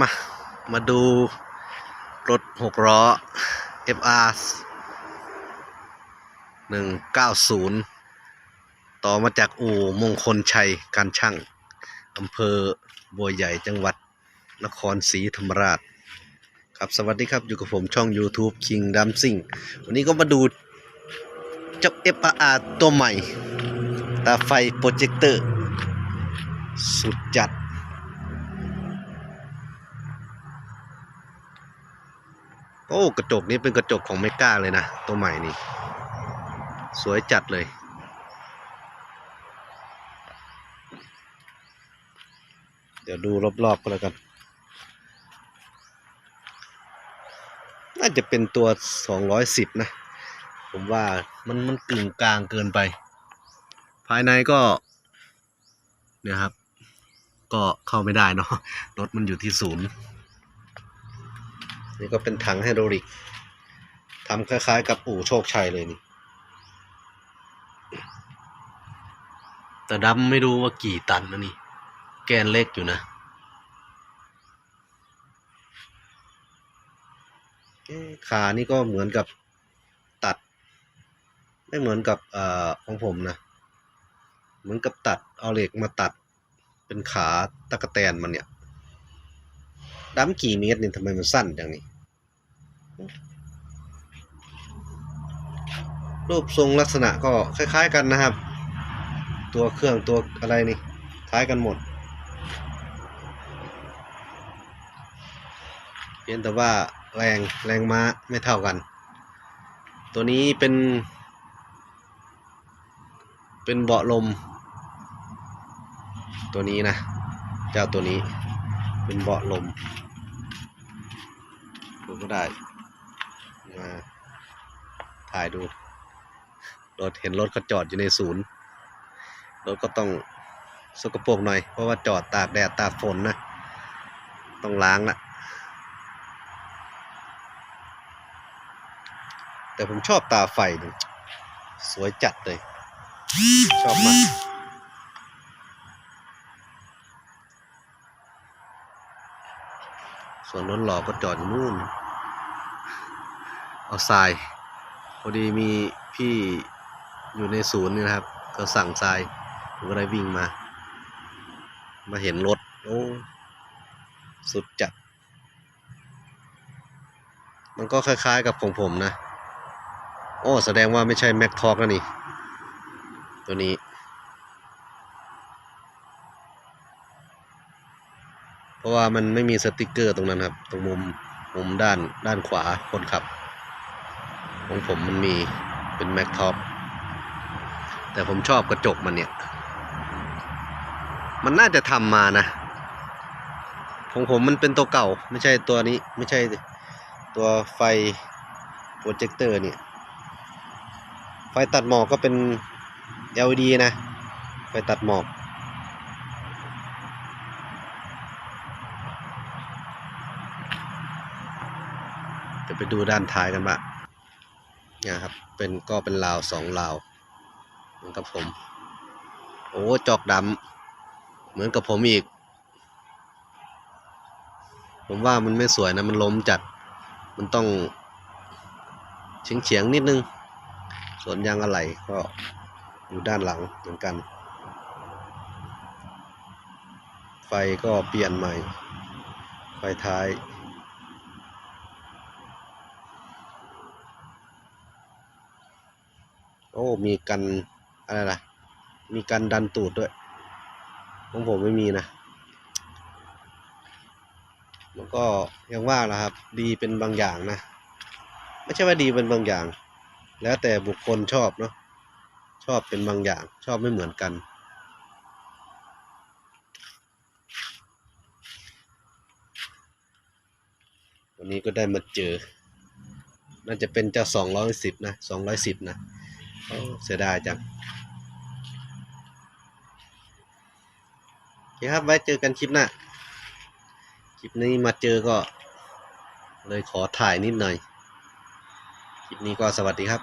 มา มาดูรถหกล้อ FR 190 ต่อมาจากอู่มงคลชัยการช่างอำเภอบัวใหญ่จังหวัดนครศรีธรรมราช ครับสวัสดีครับอยู่กับผมช่อง YouTube King d a m s i n g วันนี้ก็มาดูเจ้า FR ตัวใหม่ ตาไฟโปรเจคเตอร์ สุดจัด โอ้กระจกนี้เป็นกระจกของเมก้าเลยนะ ตัวใหม่นี่ สวยจัดเลย เดี๋ยวดูรอบๆก็แล้วกัน น่าจะเป็นตัว 210 นะ ผมว่ามันมันกึ่งกลางเกินไป ภายในก็ เนี่ยครับ ก็เข้าไม่ได้เนาะรถมันอยู่ที่ศูนย์ นี่ก็เป็นถังไฮดรอลิกทำคล้ายๆ กับอู่โชคชัยเลยนี่ แต่ดำไม่รู้ว่ากี่ตันนะนี่ แกนเล็กอยู่นะขานี่ก็เหมือนกับตัด ไม่เหมือนกับอของผมนะ เหมือนกับตัดเอาเหล็กมาตัด เป็นขาตะกะแตนมันเนี่ยดำกี่เมตรนี่ทำไมมันสั้นอย่างนี้ รูปทรงลักษณะก็คล้าย ๆ กันนะครับ ตัวเครื่องตัวอะไรนี่คล้ายกันหมด เพียงแต่ว่าแรงแรงม้าไม่เท่ากัน ตัวนี้เป็น เป็นเบาะลม ตัวนี้นะเจ้าตัวนี้เป็นเบาะลมผมก็ได้ มาถ่ายดู รถเห็นรถเขาจอดอยู่ในศูนย์ รถก็ต้องสกปรกหน่อย เพราะว่าจอดตากแดดตากฝนนะ ต้องล้างละแต่ผมชอบตาไฟนี่สวยจัดเลย ชอบมากส่วนรถหล่อก็จอดอยู่นู่น เอาทรายพอดีมีพี่อยู่ในศูนย์นี่นะครับ ก็สั่งทรายผมก็ได้วิ่งมา มาเห็นรถโอ้สุดจัด มันก็คล้ายๆกับของผมนะ โอ้แสดงว่าไม่ใช่แม็กทอกแล้วนี่ ตัวนี้ เพราะว่ามันไม่มีสติกเกอร์ตรงนั้นครับ ตรงมุมมุมด้านด้านขวาคนขับ ของผมมันมีเป็นแม็กท็อปแต่ผมชอบกระจกมันเนี่ย มันน่าจะทำมานะของผมมันเป็นตัวเก่า ไม่ใช่ตัวนี้ ไม่ใช่ตัวไฟโปรเจคเตอร์เนี่ย ไฟตัดหมอกก็เป็น LED นะ ไฟตัดหมอกเดี๋ยวไปดูด้านท้ายกันบ้าง นี่ยครับเป็นก็เป็นราวสองราวเหมือนกับผม โอ้จอกดำเหมือนกับผมอีก ผมว่ามันไม่สวยนะมันล้มจัด มันต้องเฉียงเฉียงๆนิดนึง ส่วนยางอะไหล่ก็อยู่ด้านหลังเหมือนกัน ไฟก็เปลี่ยนใหม่ ไฟท้าย โอ้ มีกัน อะไรล่ะ มีกันดันตูดด้วย ของผมไม่มีนะมันก็ยังว่านะครับ ดีเป็นบางอย่างนะ ไม่ใช่ว่าดีเป็นบางอย่าง แล้วแต่บุคคลชอบเนาะ ชอบเป็นบางอย่าง ชอบไม่เหมือนกันวันนี้ก็ได้มาเจอ น่าจะเป็นเจ้าสองร้อยสิบนะสองร้อยสิบนะ เสียดายจังโอเคครับ ไว้เจอกันคลิปหน้า คลิปนี้มาเจอก็ เลยขอถ่ายนิดหน่อย คลิปนี้ก็สวัสดีครับ